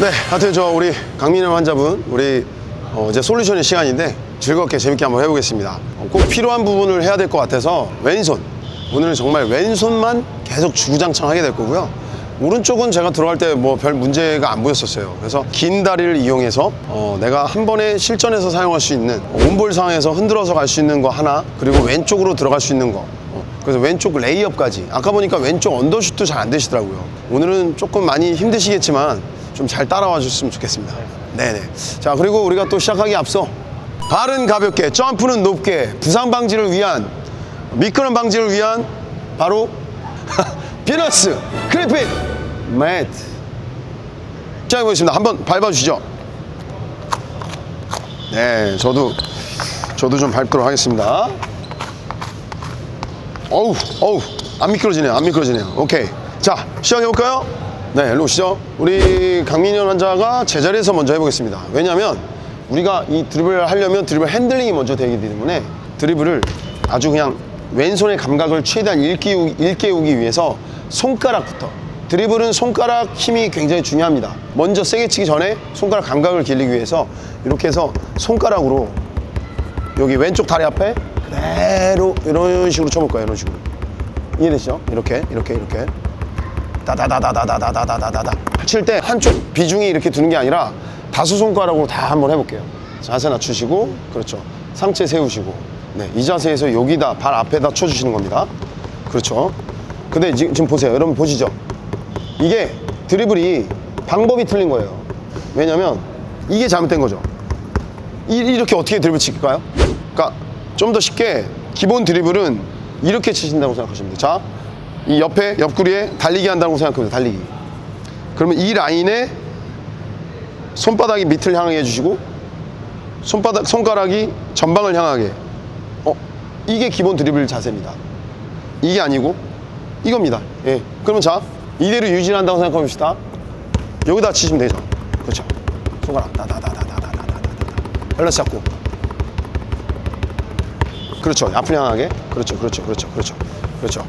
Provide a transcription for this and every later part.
네, 하여튼 저 우리 강민현 환자분 우리 어, 이제 솔루션의 시간인데 즐겁게 재밌게 한번 해보겠습니다. 어, 꼭 필요한 부분을 해야 될 것 같아서 왼손 오늘은 정말 왼손만 계속 주구장창 하게 될 거고요. 오른쪽은 제가 들어갈 때 뭐 별 문제가 안 보였었어요. 그래서 긴 다리를 이용해서 어, 내가 한 번에 실전에서 사용할 수 있는 온볼 상에서 흔들어서 갈 수 있는 거 하나 그리고 왼쪽으로 들어갈 수 있는 거 어, 그래서 왼쪽 레이업까지 아까 보니까 왼쪽 언더슛도 잘 안 되시더라고요 오늘은 조금 많이 힘드시겠지만 좀 잘 따라와 주셨으면 좋겠습니다 네네 자 그리고 우리가 또 시작하기 앞서 발은 가볍게 점프는 높게 부상 방지를 위한 미끄럼 방지를 위한 바로 비너스 크리핏 매트 자 해보겠습니다 한번 밟아주시죠 네 저도 저도 좀 밟도록 하겠습니다 어우, 어우, 안 미끄러지네요. 안 미끄러지네요. 오케이. 자, 시작해볼까요? 네, 일로 오시죠. 우리 강민현 환자가 제자리에서 먼저 해보겠습니다. 왜냐면 우리가 이 드리블을 하려면 드리블 핸들링이 먼저 되기 때문에 드리블을 아주 그냥 왼손의 감각을 최대한 일깨우, 일깨우기 위해서 손가락부터 드리블은 손가락 힘이 굉장히 중요합니다. 먼저 세게 치기 전에 손가락 감각을 길리기 위해서 이렇게 해서 손가락으로 여기 왼쪽 다리 앞에 그대로 이런 식으로 쳐볼 거예요. 이런 식으로. 이해되시죠? 이렇게, 이렇게, 이렇게. 다다다다다다다다다다다. 칠 때 한쪽 비중이 이렇게 두는 게 아니라 다수 손가락으로 다 한번 해볼게요. 자세 낮추시고, 그렇죠. 상체 세우시고. 네, 이 자세에서 여기다, 발 앞에다 쳐주시는 겁니다. 그렇죠. 근데 지금, 지금 보세요. 여러분 보시죠. 이게 드리블이 방법이 틀린 거예요. 왜냐면 이게 잘못된 거죠. 이- 이렇게 어떻게 드리블 칠까요? 그러니까 좀 더 쉽게 기본 드리블은 이렇게 치신다고 생각하시면 돼요. 자, 이 옆에 옆구리에 달리기 한다고 생각하면 돼요. 달리기. 그러면 이 라인에 손바닥이 밑을 향하게 해주시고 손바닥 손가락이 전방을 향하게. 어, 이게 기본 드리블 자세입니다. 이게 아니고 이겁니다. 예. 그러면 자 이대로 유지한다고 생각해 봅시다. 여기다 치시면 되죠. 그렇죠. 손가락 다다다다다다다다다. 밸런스 잡고. 그렇죠. 앞을 향하게. 그렇죠. 그렇죠. 그렇죠. 그렇죠. 그렇죠.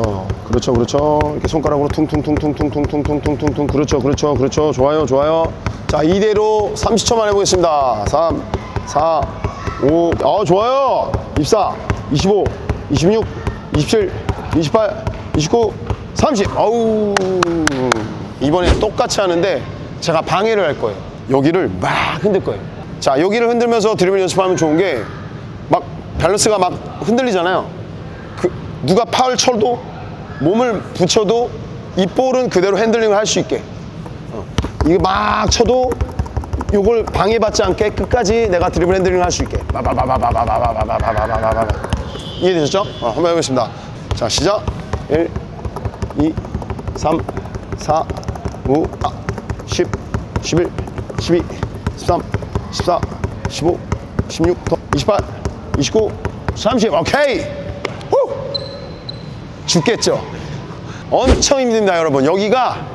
그렇죠. 그렇죠. 그렇죠. 이렇게 손가락으로 퉁퉁퉁퉁퉁퉁퉁퉁퉁퉁. 그렇죠. 그렇죠. 그렇죠. 좋아요. 좋아요. 자, 이대로 30초만 해 보겠습니다. 3, 4, 5. 아, 좋아요. 24, 25, 26, 27, 28, 29, 30. 아우. 이번에 똑같이 하는데 제가 방해를 할 거예요. 여기를 막 흔들 거예요. 자, 여기를 흔들면서 드리블 연습하면 좋은 게 막 밸런스가 막 흔들리잖아요. 그 누가 파울 쳐도 몸을 붙여도 이 볼은 그대로 핸들링을 할 수 있게. 어. 이거 막 쳐도 요걸 방해받지 않게 끝까지 내가 드리블 핸들링을 할 수 있게. 바바바바바바바바바바바바바바바. 이해되셨죠? 어, 한번 해보겠습니다. 자, 시작. 1, 2, 3, 4, 5, 아, 10, 11, 12, 13, 14, 15, 16, 더 28, 29, 30. 오케이. 후! 죽겠죠? 엄청 힘듭니다, 여러분. 여기가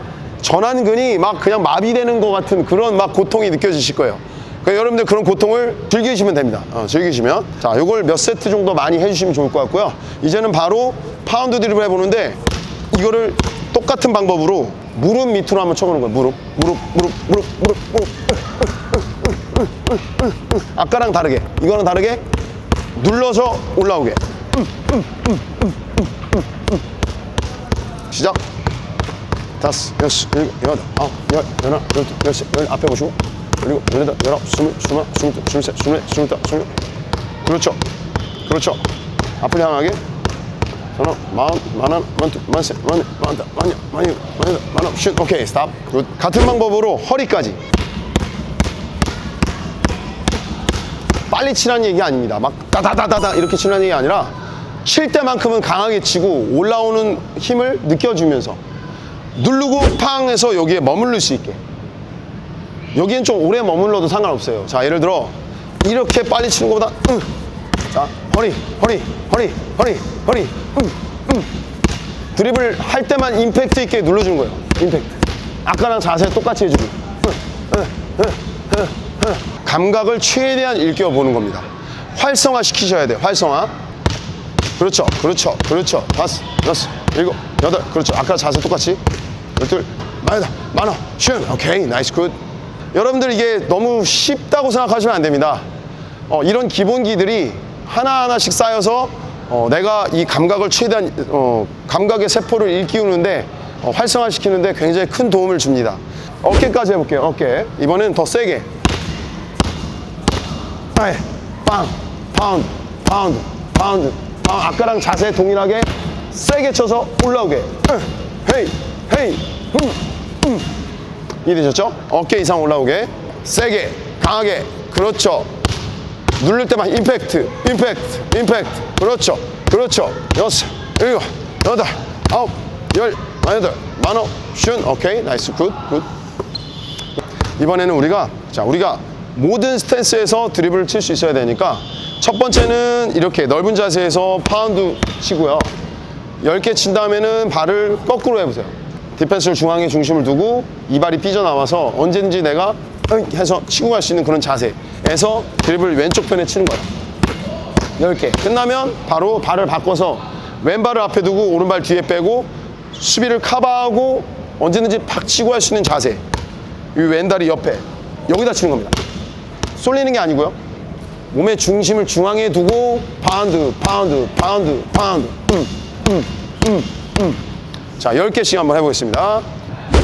전완근이 막 그냥 마비되는 것 같은 그런 막 고통이 느껴지실 거예요. 그러니까 여러분들 그런 고통을 즐기시면 됩니다. 어, 즐기시면. 자, 요걸 몇 세트 정도 많이 해주시면 좋을 것 같고요. 이제는 바로 파운드 드립을 해보는데 이거를 똑같은 방법으로 무릎 밑으로 한번 쳐보는 거예요. 무릎, 무릎, 무릎, 무릎, 무릎, 무릎. 아까랑 다르게, 이거랑 다르게 눌러서 올라오게. 시작. 다섯, 여섯, 일곱, 여덟, 아홉, 열, 열하나, 열둘, 열셋, 열 앞에 보시고 그리고 열여덟, 열아홉, 스물, 스물하나, 스물둘, 스물셋, 스물넷, 스물다섯, 스물 그렇죠. 그렇죠. 앞을 향하게 서너, 마흔, 만원, 만두, 만세, 만네, 만다, 만여, 만여, 만여, 만원, 쉰. 오케이, 스탑. 굿. 같은 방법으로 허리까지. 빨리 치라는 얘기 아닙니다. 막 따다다다다 이렇게 치라는 얘기 아니라 칠 때만큼은 강하게 치고 올라오는 힘을 느껴주면서 누르고 팡 해서 여기에 머무를 수 있게. 여기엔 좀 오래 머물러도 상관없어요. 자 예를 들어 이렇게 빨리 치는 것보다 응. 자 허리 허리 허리 허리 허리 응, 응. 드립을 할 때만 임팩트 있게 눌러주는 거예요. 임팩트. 아까랑 자세 똑같이 해주고. 응, 응, 응, 응, 응. 감각을 최대한 일깨워 보는 겁니다. 활성화 시키셔야 돼요. 활성화 그렇죠, 그렇죠, 그렇죠. 다섯, 여섯, 일곱, 여덟, 그렇죠. 아까 자세 똑같이. 열둘, 많이다 많아 슛 오케이 나이스 굿. 여러분들 이게 너무 쉽다고 생각하시면 안 됩니다. 어, 이런 기본기들이 하나하나씩 쌓여서 어, 내가 이 감각을 최대한 어, 감각의 세포를 일깨우는데 어, 활성화시키는데 굉장히 큰 도움을 줍니다. 어깨까지 해볼게요 어깨. 이번엔 더 세게. 빵, 파운드, 파운드, 파운드, 파운드. 아까랑 자세 동일하게 세게 쳐서 올라오게. 으, 헤이, 헤이, 흠, 흠. 이해되셨죠? 어깨 이상 올라오게. 세게, 강하게. 그렇죠. 누를 때만 임팩트, 임팩트, 임팩트. 그렇죠. 그렇죠. 여섯, 일곱, 여덟, 아홉, 열, 여덟, 만호, 쉰. 오케이. 나이스. 굿, 굿. 이번에는 우리가 자 우리가 모든 스탠스에서 드리블을 칠 수 있어야 되니까 첫 번째는 이렇게 넓은 자세에서 파운드 치고요. 10개 친 다음에는 발을 거꾸로 해보세요. 디펜스를 중앙에 중심을 두고 이 발이 삐져나와서 언제든지 내가 해서 치고 갈 수 있는 그런 자세에서 드리블 왼쪽 편에 치는 거예요. 10개. 끝나면 바로 발을 바꿔서 왼발을 앞에 두고 오른발 뒤에 빼고 수비를 커버하고 언제든지 팍 치고 할 수 있는 자세. 이 왼다리 옆에. 여기다 치는 겁니다. 쏠리는 게 아니고요. 몸의 중심을 중앙에 두고 파운드, 파운드, 파운드, 파운드. 음, 음, 음, 음. 자, 10개씩 한번 해보겠습니다.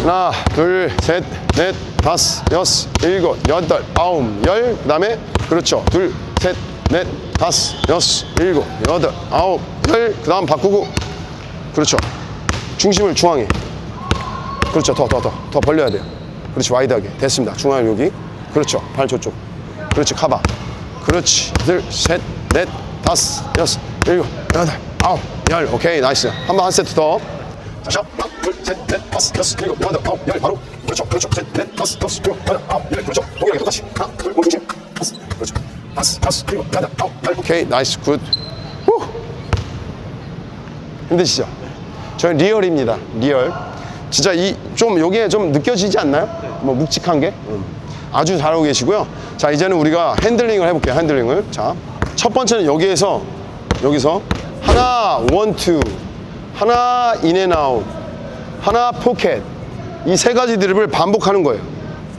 하나, 둘, 셋, 넷, 다섯, 여섯, 일곱, 여덟, 아홉, 열. 그 다음에 그렇죠. 둘, 셋, 넷, 다섯, 여섯, 일곱, 여덟, 아홉, 열. 그 다음 바꾸고 그렇죠. 중심을 중앙에 그렇죠. 더, 더, 더. 더 벌려야 돼요. 그렇지. 와이드하게. 됐습니다. 중앙 여기. 그렇죠. 발 저쪽. 그렇지. 카바. 그렇지. 둘, 셋, 넷, 다섯, 여섯, 일곱, 여덟, 아홉, 열. 오케이. 나이스. 한 번 한 세트 더. 다시 한 번. 둘, 셋, 넷, 다섯, 여섯, 일곱, 여덟, 아홉, 열. 바로. 그렇죠. 그렇죠. 셋, 넷, 다섯, 여섯, 일곱, 여덟, 아홉, 열. 그렇죠. 동일하게 똑같이. 하나, 둘, 몸 중심. 다섯. 그렇죠. 다섯, 다섯, 일곱, 여덟, 아홉, 열. 오케이. 나이스. 굿. 후. 힘드시죠? 저는 리얼입니다. 리얼. 진짜 이 좀 요게 좀 느껴지지 않나요? 뭐 묵직한 게 아주 잘하고 계시고요. 자 이제는 우리가 핸들링을 해볼게요. 핸들링을. 자 첫 번째는 여기에서 여기서 하나 원 투 하나 인 앤 아웃 하나 포켓 이 세 가지 드립을 반복하는 거예요.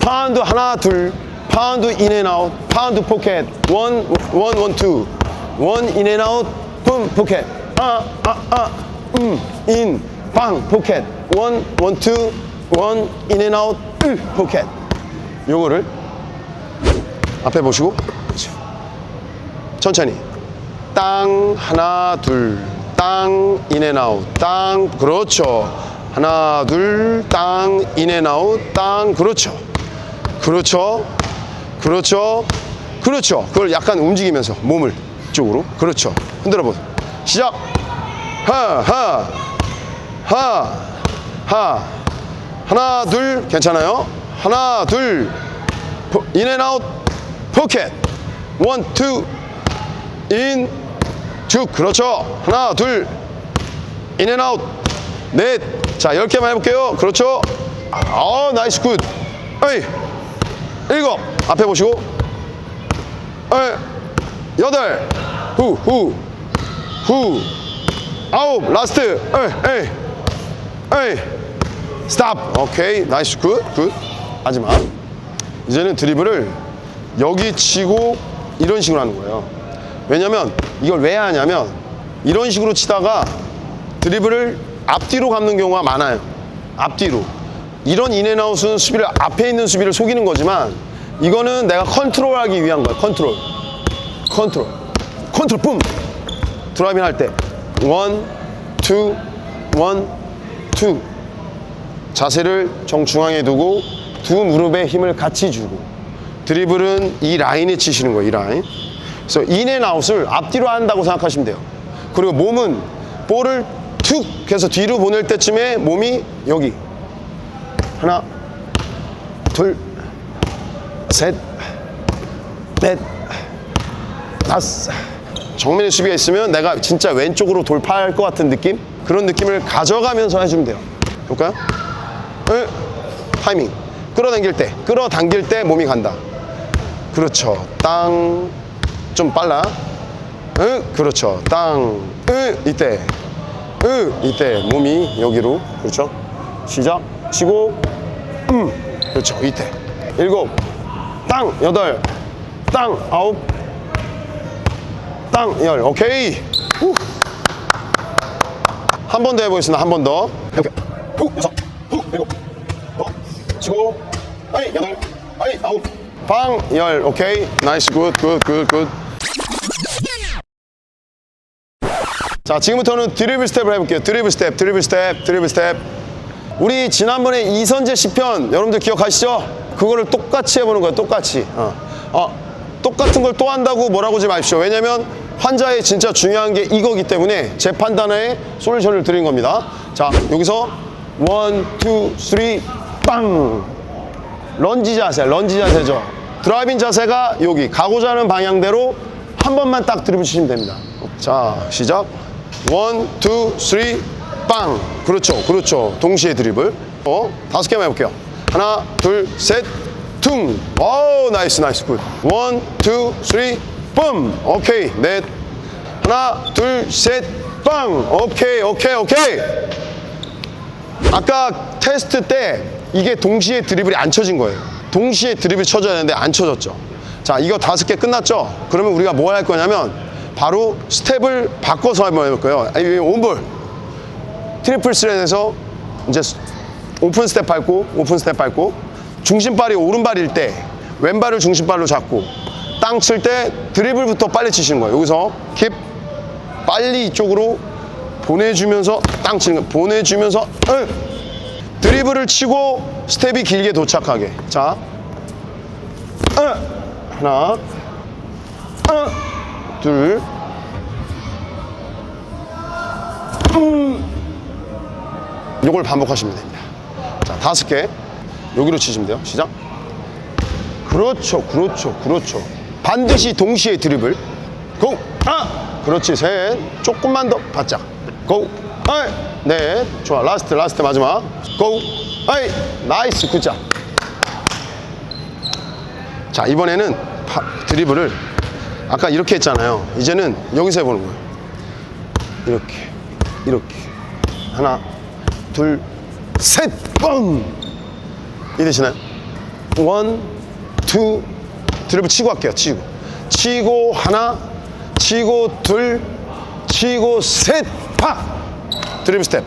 파운드 하나 둘 파운드 인 앤 아웃 파운드 포켓 원 원 원 투 원 인 앤 아웃 붐 포켓 아 아 아 음 인 방 포켓 원 원 투 원 인 앤 아웃 으 포켓 요거를 앞에 보시고. 그렇죠. 천천히. 땅 하나 둘 땅 인앤아웃 땅 그렇죠. 하나 둘 땅 인앤아웃 땅 그렇죠. 그렇죠. 그렇죠. 그렇죠. 그걸 약간 움직이면서 몸을 이쪽으로. 그렇죠. 흔들어 보세요. 시작. 하하하. 하. 하나 둘. 괜찮아요 하나 둘 포- 인앤아웃 포켓 원 투 인, 쭉, 그렇죠. 하나, 둘, 인앤아웃, 넷. 자, 열 개만 해볼게요. 그렇죠. 아, 나이스 굿. 어이, 일곱. 앞에 보시고. 어이, 여덟. 후, 후, 후. 아홉, 라스트. 어이, 에이, 에이. 스탑. 오케이. 나이스 굿, 굿. 하지마. 이제는 드리블을 여기 치고 이런 식으로 하는 거예요. 왜냐면 이걸 왜 하냐면 이런 식으로 치다가 드리블을 앞뒤로 감는 경우가 많아요. 앞뒤로. 이런 인앤아웃은 수비를 앞에 있는 수비를 속이는 거지만 이거는 내가 컨트롤하기 위한 거야. 컨트롤. 컨트롤. 컨트롤 뿜. 드라이빙 할 때. 원, 투, 원, 투. 자세를 정중앙에 두고 두 무릎에 힘을 같이 주고 드리블은 이 라인에 치시는 거예요. 이 라인. 그래서 인앤아웃을 앞뒤로 한다고 생각하시면 돼요. 그리고 몸은 볼을 툭 해서 뒤로 보낼 때쯤에 몸이 여기 하나 둘 셋, 넷, 다섯. 정면에 수비가 있으면 내가 진짜 왼쪽으로 돌파할 것 같은 느낌? 그런 느낌을 가져가면서 해주면 돼요. 볼까요? 응? 타이밍. 끌어당길 때, 끌어당길 때 몸이 간다. 그렇죠. 땅. 좀 빨라. 응? 그렇죠. 땅. 응? 이때. 응? 이때 몸이 여기로. 그렇죠. 시작. 치고 음. 그렇죠. 이때. 일곱. 땅. 여덟. 땅. 아홉. 땅. 열. 오케이. 한 번 더 해보겠습니다. 한 번 더. 이렇게. 후. 여섯. 후. 일곱. 어. 치고. 아이. 여덟. 아이. 아홉. 방. 열. 오케이. 나이스. 굿. 굿. 굿. 굿. 자, 지금부터는 드리블 스텝을 해볼게요. 드리블 스텝, 드리블 스텝, 드리블 스텝. 우리 지난번에 이선재 시편 여러분들 기억하시죠? 그거를 똑같이 해보는 거예요. 똑같이. 어. 어, 똑같은 걸 또 한다고 뭐라고 하지 마십시오. 왜냐면 환자의 진짜 중요한 게 이거기 때문에 제 판단에 솔루션을 드린 겁니다. 자, 여기서 원, 투, 쓰리, 빵! 런지 자세, 런지 자세죠. 드라이빙 자세가 여기 가고자 하는 방향대로 한 번만 딱 치시면 됩니다. 자, 시작. 원, 투, 쓰리, 빵. 그렇죠, 그렇죠. 동시에 드리블. 어, 다섯 개만 해볼게요. 하나, 둘, 셋, 퉁. 오, 나이스, 나이스, 굿. 원, 투, 쓰리, 뿜. 오케이, 넷. 하나, 둘, 셋, 빵. 오케이, 오케이, 오케이. 아까 테스트 때 이게 동시에 드리블이 안 쳐진 거예요. 동시에 드리블 쳐줘야 되는데 안 쳐졌죠. 자, 이거 다섯 개 끝났죠? 그러면 우리가 뭘 할 거냐면 바로 스텝을 바꿔서 한번 해볼 거예요. 아니, 온볼. 트리플 스렛에서 이제 스- 오픈 스텝 밟고, 오픈 스텝 밟고, 중심발이 오른발일 때 왼발을 중심발로 잡고, 땅 칠 때 드리블부터 빨리 치시는 거예요. 여기서 킵, 빨리 이쪽으로 보내주면서 땅 치는 거 보내주면서 응. 드리블을 치고 스텝이 길게 도착하게 자 응. 하나 응. 둘 음. 요걸 반복하시면 됩니다 자 다섯 개 여기로 치시면 돼요 시작 그렇죠 그렇죠 그렇죠 반드시 동시에 드리블 고! 아! 그렇지 셋 조금만 더 바짝 고! 아 이넷 좋아. 라스트 라스트 마지막. 고! 아이. 나이스. 굿자 자 이번에는 파- 드리블을 아까 이렇게 했잖아요. 이제는 여기서 해보는 거예요 이렇게 이렇게. 하나 둘 셋 뻥! 이해되시나요? 원, 투, 드리블 치고 할게요. 치고. 치고 하나, 치고 둘, 치고 셋, 팍! 드리블 스텝.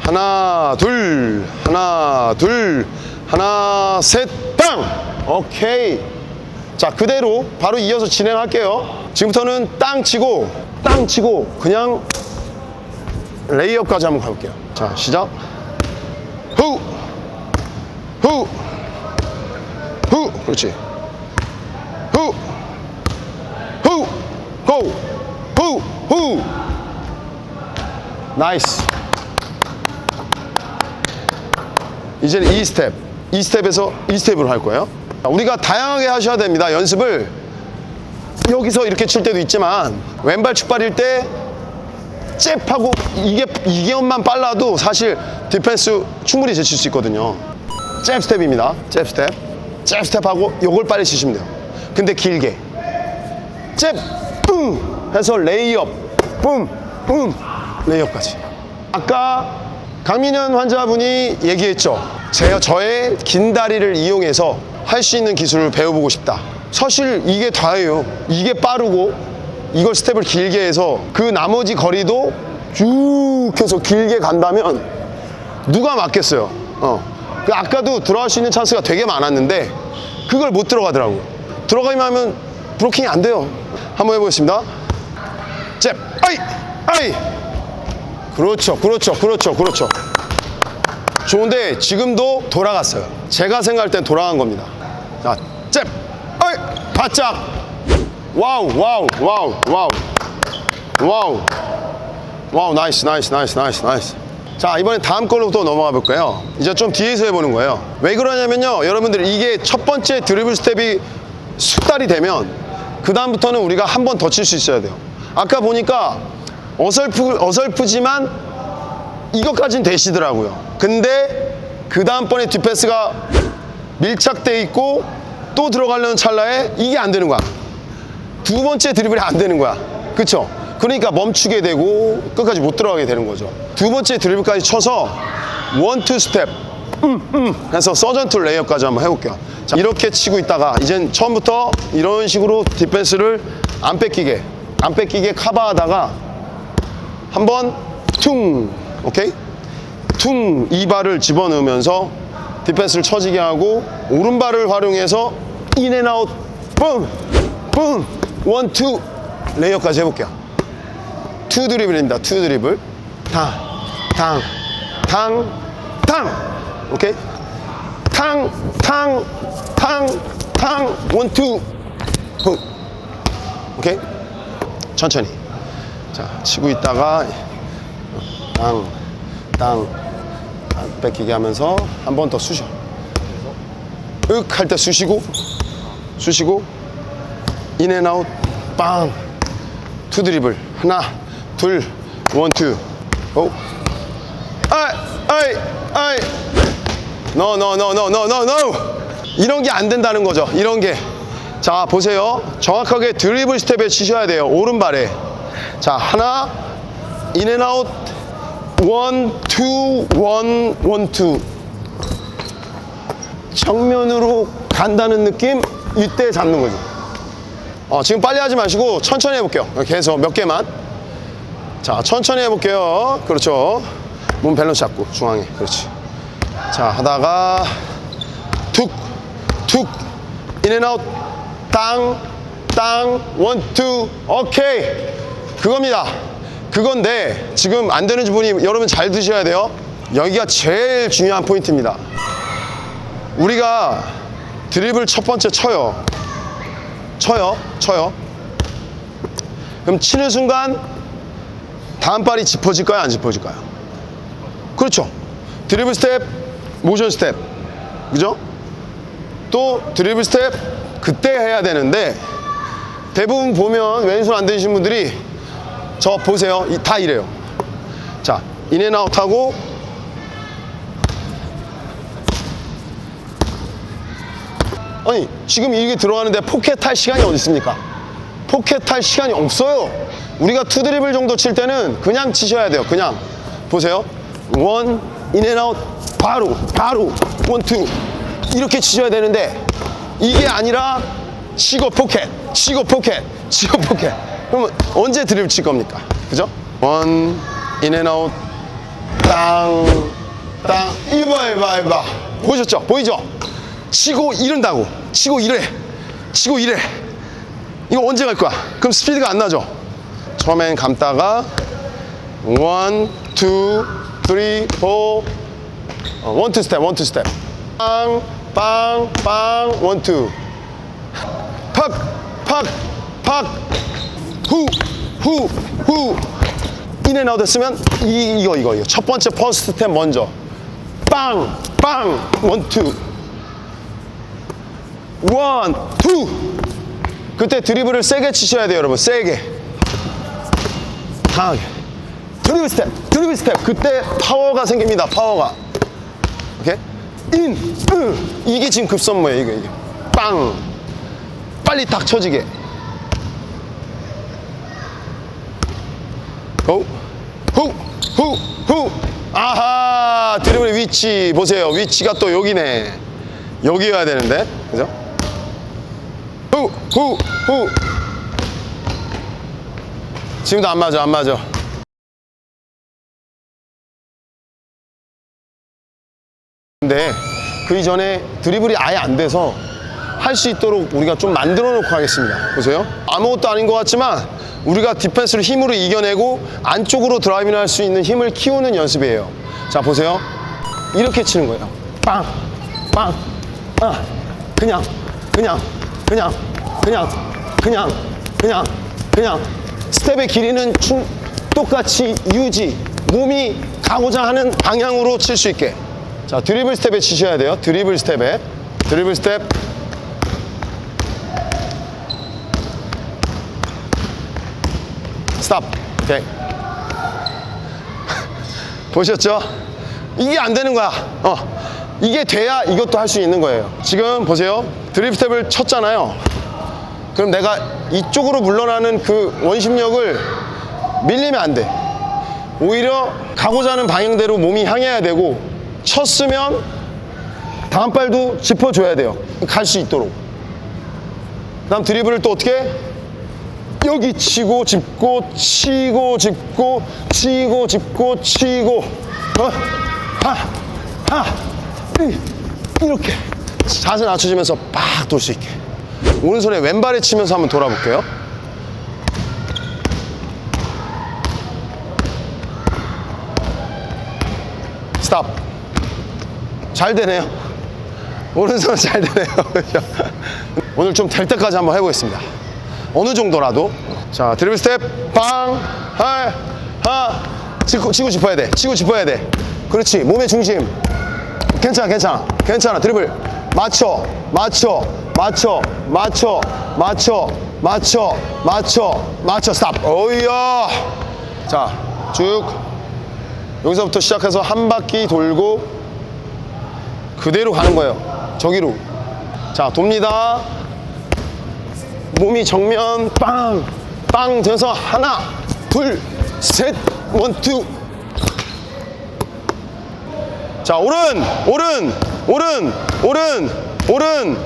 하나, 둘, 하나, 둘, 하나, 셋, 빵! 오케이. 자, 그대로 바로 이어서 진행할게요. 지금부터는 땅 치고, 땅 치고, 그냥 레이업까지 한번 가볼게요. 자, 시작. 후! 후! 후 그렇지 후 후 고 후 나이스 이제는 이 스텝 이 스텝에서 이 스텝으로 할 거예요 자, 우리가 다양하게 하셔야 됩니다 연습을 여기서 이렇게 칠 때도 있지만 왼발 축발일 때 잽하고 이게 이게만 빨라도 사실 디펜스 충분히 제칠 수 있거든요 잽 스텝입니다. 잽 스텝. 잽 스텝하고 요걸 빨리 치시면 돼요. 근데 길게. 잽, 뿡! 해서 레이업, 뿜, 뿜! 레이업까지. 아까 강민현 환자분이 얘기했죠. 제가 저의 긴 다리를 이용해서 할 수 있는 기술을 배워보고 싶다. 사실 이게 다예요. 이게 빠르고 이걸 스텝을 길게 해서 그 나머지 거리도 쭉 해서 길게 간다면 누가 맞겠어요? 어. 그 아까도 들어갈 수 있는 찬스가 되게 많았는데 그걸 못 들어가더라고요. 들어가기만 하면 브로킹이 안 돼요. 한번 해보겠습니다. 잽, 아이, 아이. 그렇죠, 그렇죠, 그렇죠, 그렇죠. 좋은데 지금도 돌아갔어요. 제가 생각할 땐 돌아간 겁니다. 자, 잽, 아이, 바짝. 와우, 와우, 와우, 와우, 와우. 와우 나이스 나이스 나이스 나이스 나이스 자 이번엔 다음 걸로 또 넘어가 볼까요 이제 좀 뒤에서 해보는 거예요 왜 그러냐면요 여러분들 이게 첫 번째 드리블 스텝이 숙달이 되면 그 다음부터는 우리가 한 번 더 칠 수 있어야 돼요 아까 보니까 어설프, 어설프지만 이것까지는 되시더라고요 근데 그 다음번에 디펜스가 밀착돼 있고 또 들어가려는 찰나에 이게 안 되는 거야 두 번째 드리블이 안 되는 거야. 그쵸? 그러니까 멈추게 되고 끝까지 못 들어가게 되는 거죠. 두 번째 드리블까지 쳐서 원, 투 스텝, 해서 서전트 레이업까지 한번 해볼게요. 자, 이렇게 치고 있다가 이젠 처음부터 이런 식으로 디펜스를 안 뺏기게 안 뺏기게 커버하다가 한번 퉁 오케이 퉁 이 발을 집어넣으면서 디펜스를 처지게 하고 오른발을 활용해서 인앤아웃 뿡뿡 원투 레이업까지 해볼게요. 투 드리블입니다. 투 드리블. 탕, 탕, 탕, 탕. 오케이? 탕, 탕, 탕, 탕, 원, 투, 훅. 오케이? 천천히. 자, 치고 있다가 땅, 땅, 땅 뺏기게 하면서 한 번 더 쑤셔. 윽 할 때 쑤시고, 쑤시고, 인앤아웃, 빵. 투 드리블 하나 둘 원투 오. 아이 아이 아이. 노노노노노노노 이런 게 안 된다는 거죠. 이런 게 자 보세요. 정확하게 드리블 스텝에 치셔야 돼요. 오른발에 자 하나 인앤아웃 원 투 원 원 투 정면으로 간다는 느낌 이때 잡는 거지 어, 지금 빨리 하지 마시고 천천히 해볼게요. 계속 몇 개만. 자, 천천히 해볼게요. 그렇죠. 몸 밸런스 잡고 중앙에. 그렇지. 자, 하다가 툭, 툭, 인앤아웃, 땅, 땅, 원, 투, 오케이. 그겁니다. 그건데 지금 안 되는 부분이 여러분 잘 드셔야 돼요. 여기가 제일 중요한 포인트입니다. 우리가 드리블 첫 번째 쳐요. 쳐요, 쳐요. 그럼 치는 순간 다음 발이 짚어질까요, 안 짚어질까요? 그렇죠. 드리블 스텝, 모션 스텝, 그죠? 또 드리블 스텝 그때 해야 되는데 대부분 보면 왼손 안 되시는 분들이 저 보세요, 이- 다 이래요. 자, 인앤아웃 하고 아니 지금 이게 들어가는데 포켓 할 시간이 어디 있습니까? 포켓 할 시간이 없어요. 우리가 투 드리블 정도 칠 때는 그냥 치셔야 돼요. 그냥 보세요. 원 인앤아웃 바로 바로 원투 이렇게 치셔야 되는데 이게 아니라 치고 포켓 치고 포켓 치고 포켓 그러면 언제 드리블 칠 겁니까? 그죠? 원 인앤아웃 땅, 땅, 이봐, 이봐, 이봐. 보셨죠? 보이죠? 치고 이른다고. 치고 이래. 치고 이래. 이거 언제 갈 거야? 그럼 스피드가 안 나죠? 처음엔 감다가 원, 투, 쓰리, 포 어, 원, 투 스텝, 원, 투 스텝. 빵, 빵, 빵, 원, 투. 팍, 팍, 팍. 후, 후, 후. 인앤 아웃 했으면 이, 이거 이거 이거. 첫 번째 퍼스트 스텝 먼저. 빵, 빵, 원 투 원, 투 그때 드리블을 세게 치셔야 돼요 여러분. 세게. 강하게. 드리블 스텝 드리블 스텝. 그때 파워가 생깁니다 파워가. 오케이? 인, 으. 이게 지금 급선무예요 이게. 이게 빵. 빨리 딱 쳐지게 호, 후, 후, 후. 아하, 드리블 위치 보세요. 위치가 또 여기네. 여기여야 되는데, 그죠? 후, 후, 후. 지금도 안 맞아, 안 맞아. 근데 그 이전에 드리블이 아예 안 돼서 할 수 있도록 우리가 좀 만들어 놓고 하겠습니다. 보세요. 아무것도 아닌 것 같지만 우리가 디펜스를 힘으로 이겨내고 안쪽으로 드라이빙 할수 있는 힘을 키우는 연습이에요. 자, 보세요. 이렇게 치는 거예요. 빵, 빵, 아, 그냥, 그냥, 그냥, 그냥, 그냥, 그냥, 그냥. 스텝의 길이는 충, 똑같이 유지, 몸이 가고자 하는 방향으로 칠 수 있게. 자, 드리블 스텝에 치셔야 돼요. 드리블 스텝에. 드리블 스텝. 스탑. 오케이. 보셨죠? 이게 안 되는 거야. 어. 이게 돼야 이것도 할 수 있는 거예요. 지금 보세요. 스텝을 쳤잖아요. 그럼 내가 이쪽으로 물러나는 그 원심력을 밀리면 안 돼. 오히려 가고자 하는 방향대로 몸이 향해야 되고 쳤으면 다음 발도 짚어줘야 돼요. 갈 수 있도록. 다음 드리블을 또 어떻게? 여기 치고 짚고 치고 짚고 치고 짚고 치고 어? 하! 하! 이, 이렇게 자세 낮춰지면서 빡 돌 수 있게 오른손에 왼발에 치면서 한번 돌아볼게요 스탑 잘 되네요 오른손은 잘 되네요? 오늘 좀 될 때까지 한번 해보겠습니다 어느 정도라도. 자 드리블 스텝. 빵하하. 치고, 치고 짚어야 돼. 치고 짚어야 돼. 그렇지. 몸의 중심. 괜찮아 괜찮아. 괜찮아. 드리블. 맞춰. 맞춰. 맞춰. 맞춰. 맞춰. 맞춰. 맞춰. 맞춰. 스탑. 어이야. 자쭉. 여기서부터 시작해서 한 바퀴 돌고 그대로 가는 거예요. 저기로. 자 돕니다 몸이 정면 빵! 빵 돼서 하나, 둘, 셋, 원, 투. 자, 오른, 오른, 오른, 오른, 오른.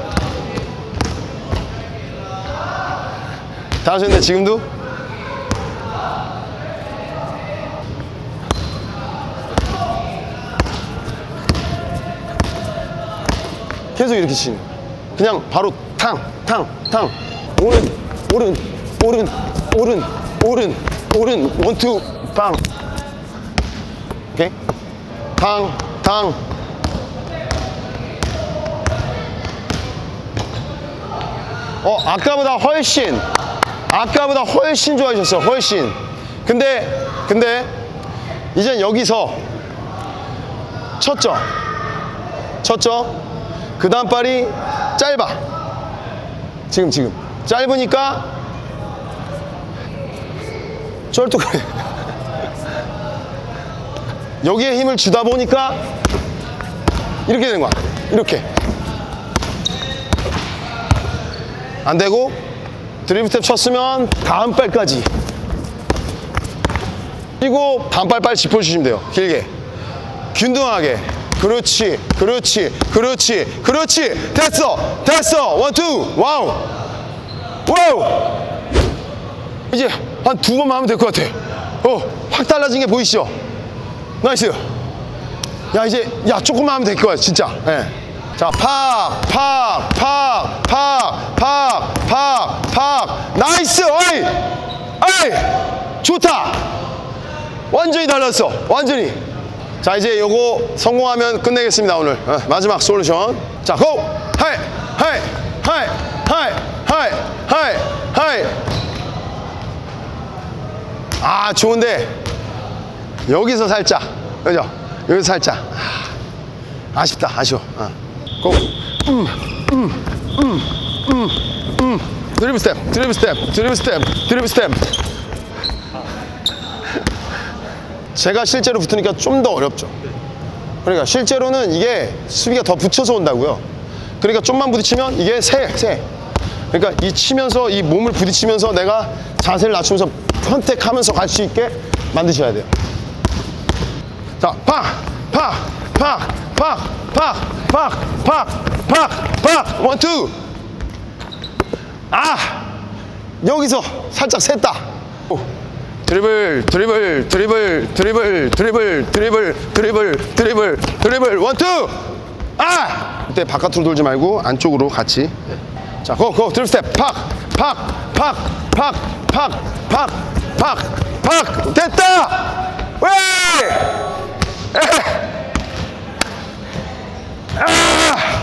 다 하셨는데, 지금도? 계속 이렇게 치는. 그냥 바로 탕, 탕, 탕. 오른, 오른, 오른, 오른, 오른, 오른, 원투, 빵. 오케이? 탕, 탕. 어, 아까보다 훨씬, 아까보다 훨씬 좋아지셨어요, 훨씬. 근데, 근데, 이젠 여기서 쳤죠? 쳤죠? 그 다음 발이 짧아. 지금, 지금. 짧으니까 쩔뚝해. 여기에 힘을 주다 보니까 이렇게 되는 거야. 이렇게. 안 되고 스텝 쳤으면 다음 발까지. 그리고 다음 발빨 짚어주시면 돼요. 길게. 균등하게. 그렇지, 그렇지, 그렇지, 그렇지. 됐어, 됐어. 원, 투, 와우. 와우. 이제 한 두 번만 하면 될 것 같아. 어, 확 달라진 게 보이시죠? 나이스. 야, 이제, 야, 조금만 하면 될 거야, 진짜. 예. 자, 팍, 팍, 팍, 팍, 팍, 팍, 팍. 나이스! 어이! 어이! 좋다! 완전히 달랐어. 완전히. 자, 이제 요거 성공하면 끝내겠습니다, 오늘. 어, 마지막 솔루션. 자, 고! 하이! 하이! 하이! 하이! 하이! 하이! 하이! 아, 좋은데. 여기서 살짝. 그죠? 여기서 살짝. 아, 아쉽다, 아쉬워. 어. 고! 음, 음, 음, 음, 음. 드리블 스텝, 드리블 스텝, 드리블 스텝, 드리블 스텝. 제가 실제로 붙으니까 좀 더 어렵죠. 그러니까 실제로는 이게 수비가 더 붙여서 온다고요. 그러니까 좀만 부딪히면 이게 새, 새. 그러니까 이 치면서 이 몸을 부딪히면서 내가 자세를 낮추면서 컨택하면서 갈 수 있게 만드셔야 돼요. 자, 팍, 팍, 팍, 팍, 팍, 팍, 팍, 팍, 팍, 원, 투. 아, 여기서 살짝 샜다. 오. 드리블, 드리블, 드리블, 드리블, 드리블, 드리블, 드리블, 드리블, 드리블, 원, 투! 아! 이때 바깥으로 돌지 말고 안쪽으로 같이. 자, 고, 고, 드리블 스텝. 팍, 팍, 팍, 팍, 팍, 팍, 팍, 팍. 됐다! 왜! 에!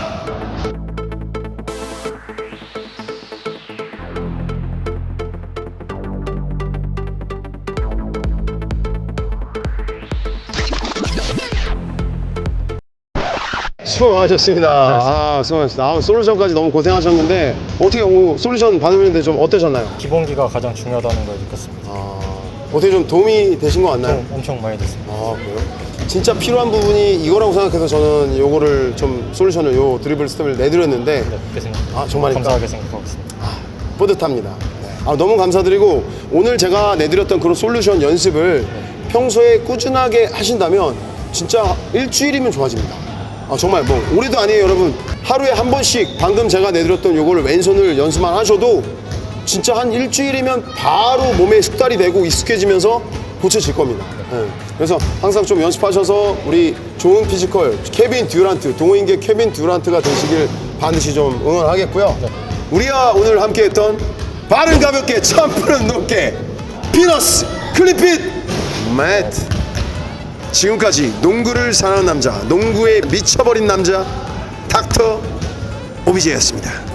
수고 많으셨습니다. 아, 수고 많으셨습니다. 아, 솔루션까지 너무 고생하셨는데, 어떻게 오, 솔루션 받으셨는데 좀 어떠셨나요? 기본기가 가장 중요하다는 걸 느꼈습니다. 아, 어떻게 좀 도움이 되신 것 같나요? 좀 엄청 많이 됐습니다. 아, 그래요? 진짜 필요한 부분이 이거라고 생각해서 저는 요거를 좀 솔루션을 요 드리블 스텝을 내드렸는데, 네, 그렇게 생각. 아, 정말입니까? 감사하게 생각하고 있습니다. 뿌듯합니다. 네. 아, 너무 감사드리고 오늘 제가 내드렸던 그런 솔루션 연습을 평소에 꾸준하게 하신다면 진짜 일주일이면 좋아집니다. 아, 정말 뭐 올해도 아니에요 여러분. 하루에 한 번씩 방금 제가 내드렸던 요거를 왼손을 연습만 하셔도 진짜 한 일주일이면 바로 몸에 숙달이 되고 익숙해지면서 고쳐질 겁니다. 예. 그래서 항상 좀 연습하셔서 우리 좋은 피지컬 케빈 듀란트 동호인계 케빈 듀란트가 되시길 반드시 좀 응원하겠고요. 우리가 오늘 함께했던 빠른 가볍게 참푸른 높게 피너스 클리핏 매트 지금까지 농구를 사랑하는 남자 농구에 미쳐버린 남자 닥터 오비제였습니다